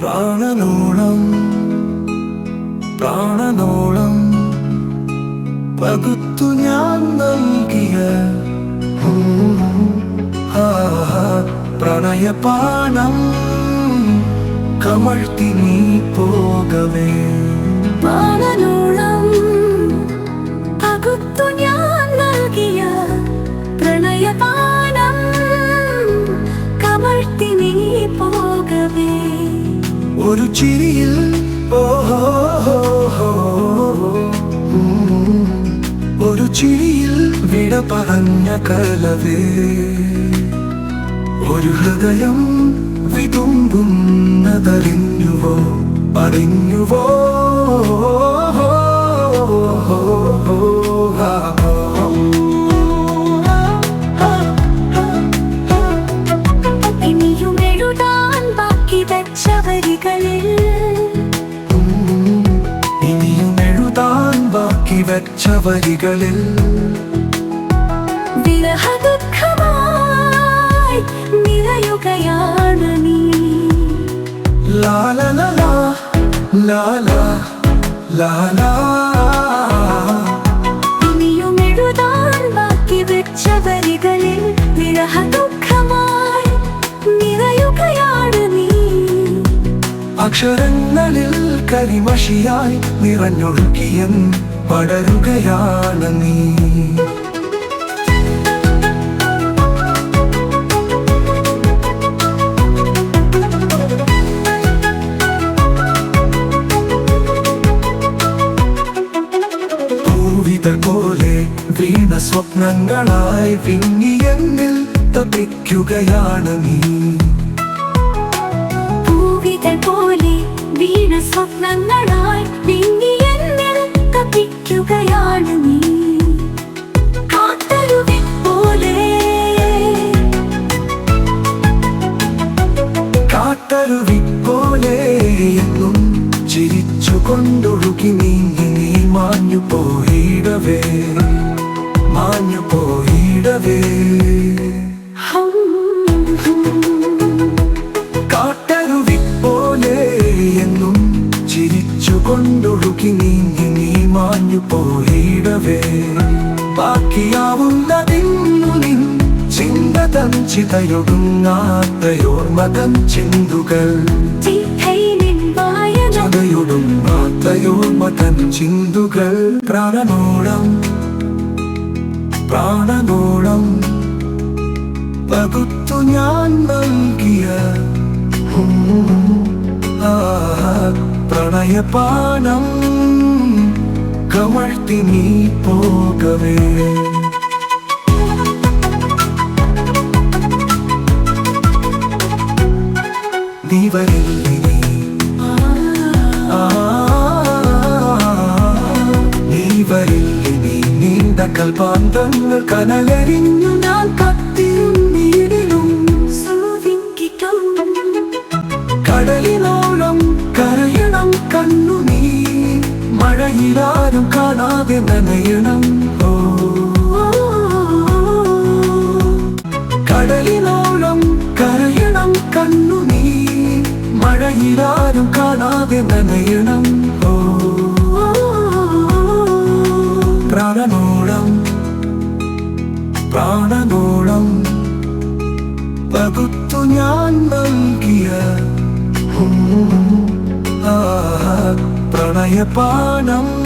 പ്രാണനോളം പ്രാണനോളം പകുത്തു ഞാൻ നൽകിയ പ്രണയപാണം കമഴ്ത്തി നീ പോകവേ. വാനനോളം പകുത്തു ഞാൻ നൽകിയ പ്രണയപാനം കമഴ്ത്തി നീ പോകവേ. ഒരു ചിരിയിൽ ഒരു ചിരിയിൽ വിട പറഞ്ഞ കലവേ. ഒരു ഹൃദയം വിതുമ്പുന്നതറിഞ്ഞുവോ അറിഞ്ഞുവോ വെച്ച വരികളിൽ. വിരഹ ദുഃഖമായി നിറയുകയാണ് നീ. ലാലലാ ലാല ലാലാ ഇനിയും എഴുതാൻ ബാക്കി വെച്ച വരികളിൽ വിരഹദുഃഖമായി നിറയുകയാണ് നീ. അക്ഷരങ്ങളിൽ കരിമഷിയായി നിറഞ്ഞൊഴുകിയൻ പടരുകയാണ് നീ. വീണ സ്വപ്നങ്ങളായി വിങ്ങിയെന്നിൽ തപിക്കുകയാണ് നീ. പൂവിതൾ പോലെ വീണ സ്വപ്നങ്ങളായി വിങ്ങിയെന്നിൽ തപ്പിക്കുകയാണ് നീ. കാട്ടരുവി പോലെ. കാട്ടരുവി പോലെ എന്നും ചിരിച്ചു കൊണ്ടൊഴുകി നീങ്ങി നീ മാഞ്ഞു പോയിടവേ. മാഞ്ഞു പോയിടവേ. കാട്ടരുവി പോലെ എന്നും ചിരിച്ചു കൊണ്ടൊഴുകി നീങ്ങി നീ മാഞ്ഞു പോയിടവേ. ബാക്കിയാവുന്നതിന്നു നിൻ ചിന്തതൻ ചിതയൊടുങ്ങാത്തയോർമതൻ ചിന്തുകൾ. ചതയൊടുങ്ങാത്തയോർമതൻ ചിന്തുകൾ. പ്രാണനോളം പ്രാണനോളം പകുത്തു ഞാൻ നൽകിയ പ്രണയപാനം കമഴ്ത്തി നീ പോകവേ. നീ വരില്ലേ? കൽപാന്തങ്ങൾ കനലരിഞ്ഞു ഞാൻ കത്തിയും നീരിലും കടലിനോളം കരയണം കണ്ണു നീ മഴയിലാരും കാണാതെ നനയണം. ഓ. കടലിനോളം കരയണം കണ്ണു നീ മഴയിലാരും കാണാതെ നനയണം. ഓ. പ്രാണനോളം പ്രാണനോളം പകുത്തു ഞാൻ നൽകിയ പ്രണയപാനം.